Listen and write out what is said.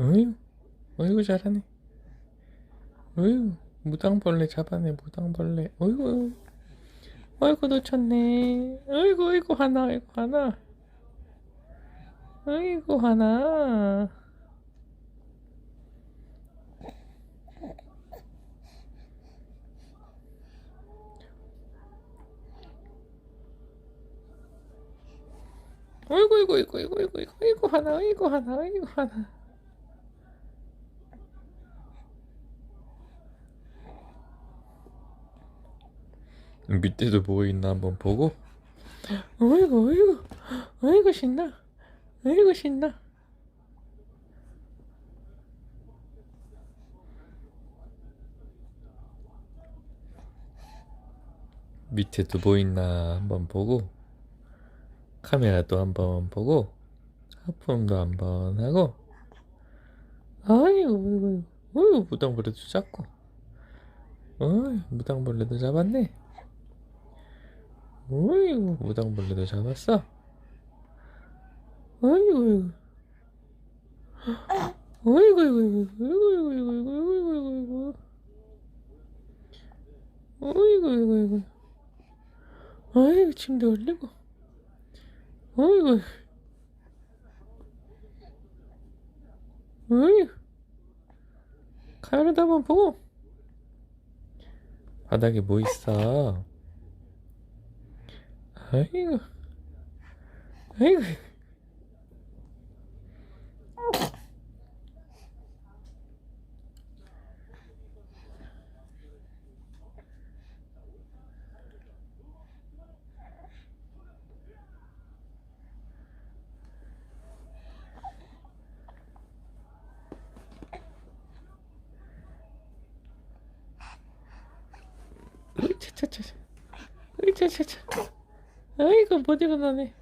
어휴, 어휴 잘하네. 어휴, 무당벌레 잡아내 무당벌레. 어휴, 어이구 놓쳤네. 어이구 어이구 하나, 어이구 하나. 어이구 하나. 어이구 어이구 어이구 어이구 어이구 어이구 어이구 하나 어이구 하나 어이구 하나. 밑에도 뭐 있나 한번 보고? 어이구 어이구. 어이구 신나. 어이구 신나. 밑에도 뭐 있나 한번 보고 카메라도 한번 보고 하품도 한번 하고. 아이고 어이구. 어이구 무당벌레도 잡고. 어이 무당벌레도 잡았네 어이구. 무당벌레도 잡았어? 어이구 어이구. 어이구 어이구 어이구 어이구 어이구 어이구 어이구 어이구 어이구 어이구. 침대 올리고. 어이구. 어이구. 카메라도 한번 보고. 바닥에 뭐 있어 아이고. 아이고. 으차차차 으차차차 アイコンポテコだね。